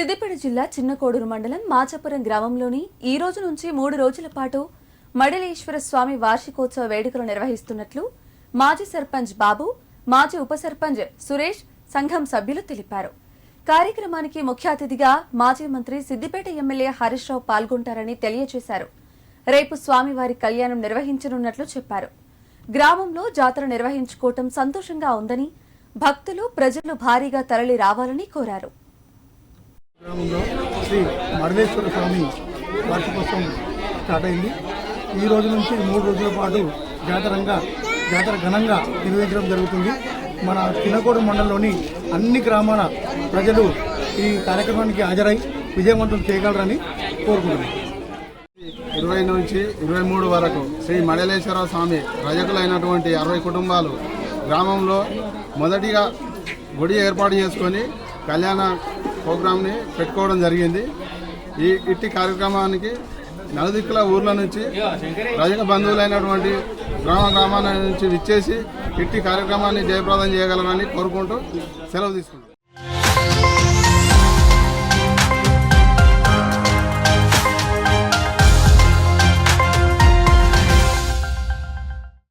జిల్లా చిన్నకోడూరు మండలం మాచపురం గ్రామంలోని ఈ రోజు నుంచి మూడు రోజుల పాటు మడలేశ్వర స్వామి వార్షికోత్సవ వేడుకలు నిర్వహిస్తున్నట్లు మాజీ సర్పంచ్ బాబు మాజీ ఉప సర్పంచ్ సురేష్ సంఘం సభ్యులు తెలిపారు. కార్యక్రమానికి ముఖ్య అతిథిగా మాజీ మంత్రి సిద్దిపేట ఎమ్మెల్యే హరీష్ రావు పాల్గొంటారని తెలియజేశారు. రేపు స్వామివారి కళ్యాణం నిర్వహించనున్నట్లు చెప్పారు. గ్రామంలో జాతర నిర్వహించుకోవటం సంతోషంగా ఉందని భక్తులు ప్రజలు భారీగా తరలి రావాలని కోరారు. శ్రీ మరవేశ్వర స్వామి వార్షికోత్సవం స్టార్ట్ అయింది. ఈ రోజు నుంచి మూడు రోజుల పాటు జాతరంగా జాతర ఘనంగా నిర్వహించడం జరుగుతుంది. మన చిన్నకోడు మండలంలోని అన్ని గ్రామాల ప్రజలు ఈ కార్యక్రమానికి హాజరై విజయవంతం చేయగలరని కోరుకుంటున్నాను ఇరవై నుంచి ఇరవై మూడు వరకు శ్రీ మడలేశ్వర స్వామి రజకులైనటువంటి అరవై కుటుంబాలు గ్రామంలో మొదటిగా గుడి ఏర్పాటు చేసుకొని కళ్యాణ ప్రోగ్రామ్ని పెట్టుకోవడం జరిగింది. ఈ ఇట్టి కార్యక్రమానికి నలుదిక్కుల ఊర్ల నుంచి రజక బంధువులైనటువంటి గ్రామ గ్రామాల నుంచి విచ్చేసి ఇట్టి కార్యక్రమాన్ని జయప్రదం చేయగలరని కోరుకుంటూ సెలవు తీసుకుంటాం